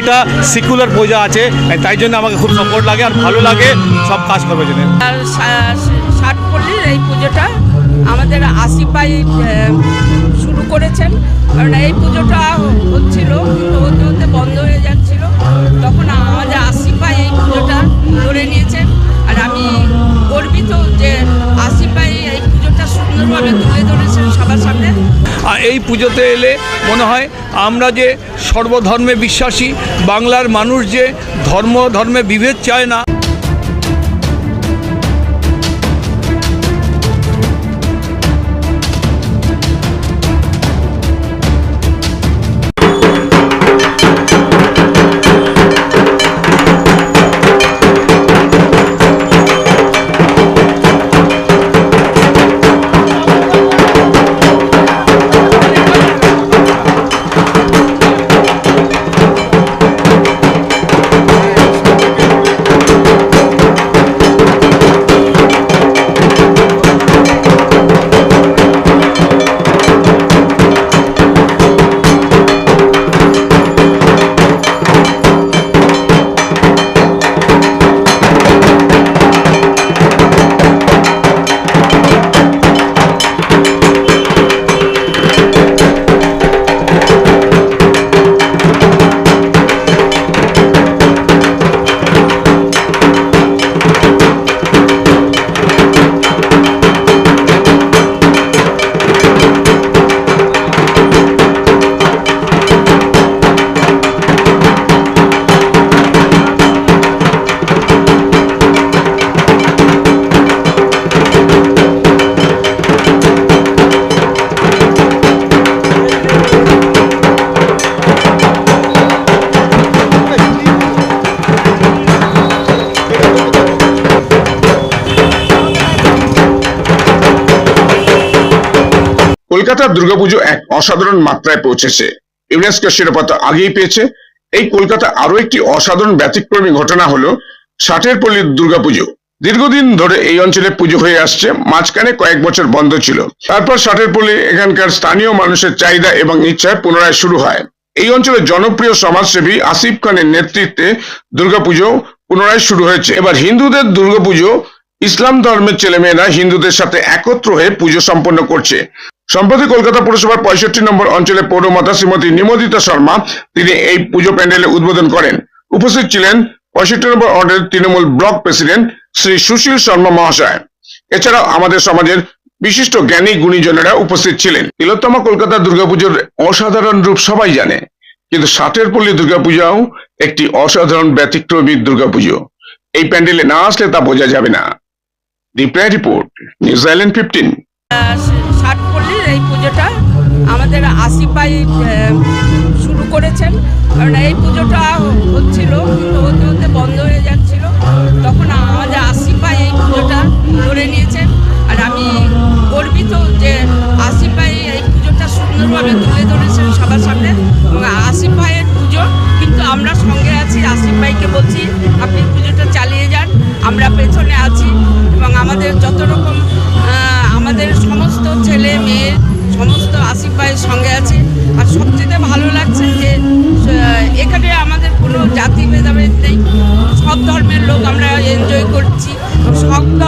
এটা সিকুলার পূজা আছে, তাই জন্য আমাকে খুব সাপোর্ট লাগে আর ভালো লাগে সব কাজ করবে জন্য ষাট পল্লীর এই পুজোটা আমাদের আশিপাই শুরু করেছেন। কারণ এই পুজোটা হচ্ছিল এই পুজোতে এলে মনে হয় আমরা যে সর্বধর্মে বিশ্বাসী, বাংলার মানুষ যে ধর্ম, ধর্মে বিভেদ চায় না। কলকাতার দুর্গাপুজো এক অসাধারণ মাত্রায় পৌঁছেছে। ইউনেস্কো শিরোপা তো আগেই পেয়েছে। এই কলকাতা আরও একটি অসাধারণ ব্যতিক্রমী ঘটনা হলো ষাটের পল্লীর দুর্গাপুজো। দীর্ঘদিন ধরে এই অঞ্চলে পুজো হয়ে আসছে, মাঝখানে কয়েক বছর বন্ধ ছিল। তারপর ষাটের পল্লী এখানকার স্থানীয় মানুষের চাহিদা এবং ইচ্ছায় পুনরায় শুরু হয়। এই অঞ্চলের জনপ্রিয় সমাজসেবী আসিফ খানের নেতৃত্বে দুর্গাপুজো পুনরায় শুরু হয়েছে। এবার হিন্দুদের দুর্গাপুজো, ইসলাম ধর্মের ছেলেমেয়েরা হিন্দুদের সাথে একত্র হয়ে পুজো সম্পন্ন করছে। সম্প্রতি কলকাতা পুরসভার পঁয়ষট্টি নম্বর অঞ্চলে পৌরমাতা শ্রীমতী নিমোদিতা শর্মা, তিনি এই পুজো প্যান্ডেলে উদ্বোধন করেন। উপস্থিত ছিলেন পঁয়ষট্টি নম্বর ওয়ার্ডের তৃণমূল ব্লক প্রেসিডেন্ট শ্রী সুশীল শর্মা মহাশয়। এছাড়াও আমাদের সমাজের বিশিষ্ট জ্ঞানী গুণীজনেরা উপস্থিত ছিলেন। তিলোত্তমা কলকাতা দুর্গাপুজোর অসাধারণ রূপ সবাই জানে, কিন্তু ষাটের পল্লী দুর্গাপূজাও একটি অসাধারণ ব্যতিক্রমী দুর্গাপুজো। এই প্যান্ডেলে না আসলে তা বোঝা যাবে না। Reply report, news island fifteen. আমাদের আশিপাই শুরু করেছেন। কারণ এই পুজোটা হচ্ছিল কিন্তু হতে হতে বন্ধ হয়ে যাচ্ছিল। তখন আমাদের আশিপাই এই পুজোটা ধরে নিয়েছেন আর আমি গর্বিত যে আশিপাই এই পুজোটা সুন্দরভাবে তুলে ধরেছেন সবার সামনে। এবং আশিপাইয়ের পুজো, কিন্তু আমরা সঙ্গে আছি। আশিফ ভাইকে বলছি, আপনি পুজোটা চালিয়ে যান। আমরা পেছনে আছি।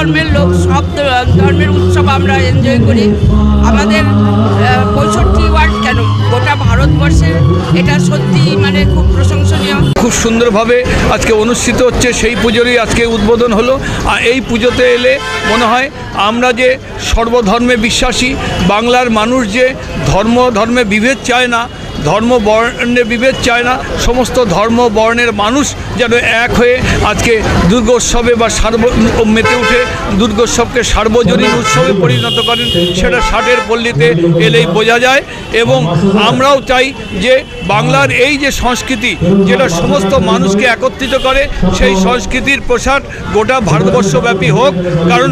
ধর্মের লোক, সব ধর্মের উৎসব আমরা এনজয় করি। আমাদের পঁয়ষট্টি ওয়ার্ড কেন? গোটা ভারতবর্ষে এটা সত্যি মানে খুব প্রশংসনীয়। খুব সুন্দরভাবে আজকে অনুষ্ঠিত হচ্ছে, সেই পুজোরই আজকে উদ্বোধন হলো। আর এই পুজোতে এলে মনে হয় আমরা যে সর্বধর্মে বিশ্বাসী, বাংলার মানুষ যে ধর্ম, ধর্মে বিভেদ চায় না ধর্ম বর্ণে বিভেদ চায় না। সমস্ত ধর্ম বর্ণের মানুষ যেন এক হয়ে আজকে দুর্গোৎসবে বা সার্ব মেতে উঠে দুর্গোৎসবকে সার্বজনীন উৎসবে পরিণত করেন, সেটা ষাটের পল্লীতে এলেই বোঝা যায়। এবং আমরাও চাই যে বাংলার এই যে সংস্কৃতি, যেটা সমস্ত মানুষকে একত্রিত করে, সেই সংস্কৃতির প্রসার গোটা ভারতবর্ষব্যাপী হোক। কারণ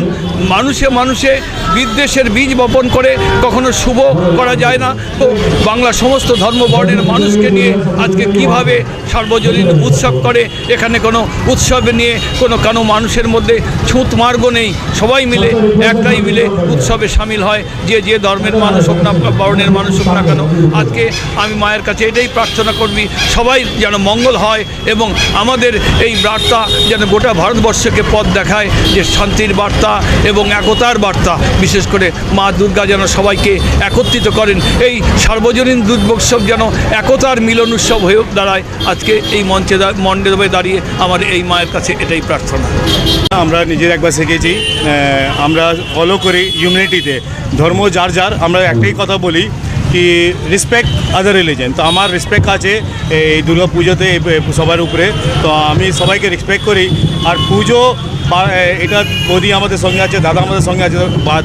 মানুষে মানুষে বিদ্বেষের বীজ বপন করে কখনো শুভ করা যায় না। তো বাংলা সমস্ত ধর্ম ধর্মবর্ণের মানুষকে নিয়ে আজকে কীভাবে সার্বজনীন উৎসব করে, এখানে কোনো উৎসব নিয়ে কোনো কোনো মানুষের মধ্যে ছুঁত মার্গ নেই। সবাই মিলে একটাই মিলে উৎসবে সামিল হয়, যে যে ধর্মের মানুষ হোক না, বর্ণের মানুষ হোক না কেন। আজকে আমি মায়ের কাছে এটাই প্রার্থনা করবি, সবাই যেন মঙ্গল হয় এবং আমাদের এই বার্তা যেন গোটা ভারতবর্ষকে পথ দেখায়, যে শান্তির বার্তা এবং একতার বার্তা। বিশেষ করে মা দুর্গা যেন সবাইকে একত্রিত করেন। এই সার্বজনীন দুর্গোৎসব যেন একতার মিলন উৎসব হয়ে দাঁড়ায়। আজকে এই মঞ্চে মণ্ডপে দাঁড়িয়ে আমার এই মায়ের কাছে এটাই প্রার্থনা। আমরা নিজের একবার শিখেছি আমরা ফলো করি ইউনিটিতে ধর্ম যার যার, আমরা একটাই কথা বলি কি রেসপেক্ট আদার রিলিজেন তো আমার রেসপেক্ট আছে এই দুর্গা পুজোতে সবার উপরে। তো আমি সবাইকে রেসপেক্ট করি। আর পুজো এটা বৌদি আমাদের সঙ্গে আছে, দাদা আমাদের সঙ্গে আছে।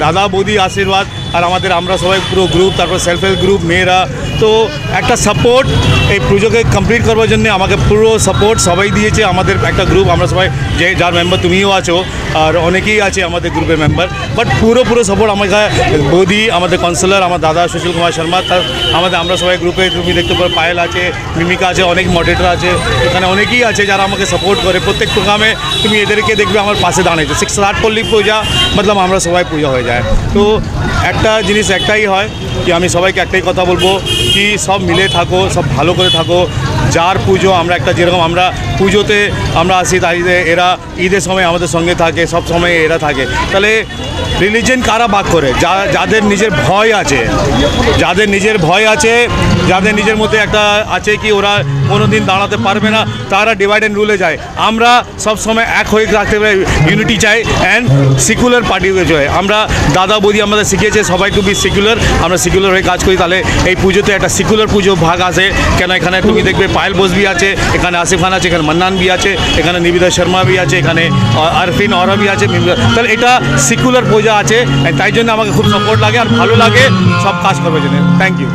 দাদা বৌদি আশীর্বাদ আর আমাদের আমরা সবাই পুরো গ্রুপ তারপর সেলফ হেল্প গ্রুপ মেয়েরা। তো একটা সাপোর্ট এই পুজোকে কমপ্লিট করবার জন্য আমাকে পুরো সাপোর্ট সবাই দিয়েছে, আমাদের একটা গ্রুপ আমরা সবাই যে যার মেম্বার তুমিও আছো, আর অনেকেই আছে আমাদের গ্রুপের মেম্বার বাট পুরো পুরো সাপোর্ট আমাকে বৌদি, আমাদের কাউন্সিলর আমার দাদা সুশীল কুমার শর্মা, তার আমাদের আমরা সবাই গ্রুপে তুমি দেখতে পারো, পায়েল আছে, মিমিকা আছে, অনেক মডারেটর আছে, এখানে অনেকেই আছে যারা আমাকে সাপোর্ট করে। প্রত্যেক প্রোগ্রামে তুমি এদেরকে দেখবে, আমার পাশে দাঁড়িয়েছে সিক্স আট পল্লী পূজা, মতলব আমরা সবাই পূজা হয়ে যায়। তো একটা জিনিস একটাই হয় কি আমি সবাইকে একটাই কথা বলব, কি সব মিলে থাকো, সব ভালো করে থাকো যার পুজো আমরা একটা যেরকম আমরা পুজোতে আমরা আসি, তাই এরা ঈদের সময় আমাদের সঙ্গে থাকে, সব সময় এরা থাকে। তাহলে রিলিজেন কারা বাক করে? যা, যাদের নিজের ভয় আছে, যাদের নিজের ভয় আছে, যাদের নিজের মধ্যে একটা আছে কি ওরা কোনো দিন দাঁড়াতে পারবে না, তারা ডিভাইড অ্যান্ড রুলে যায়। আমরা সব সময় এক হয়ে রাখতে পারি ইউনিটি চাই অ্যান্ড সিকুলার পার্টি চাই আমরা দাদা বৌদি আমাদের শিখিয়েছে, সবাই টু বি সিকুলার আমরা সিকুলার হয়ে কাজ করি, তাহলে এই পুজোতে একটা সিকুলার পুজো ভাগ আছে কেন এখানে তুমি দেখবে পায়েল বসবি আছে, এখানে আসিফ খান আছে, এখানে মান্নান বি আছে, এখানে নিবিদা শর্মা বি আছে, এখানে আরফিন অরা বি আছে তাহলে এটা সিকুলার পূজা আছে, তাই জন্য আমাকে খুব সাপোর্ট লাগে আর ভালো লাগে, সব কাজ করবে জন্য থ্যাংক ইউ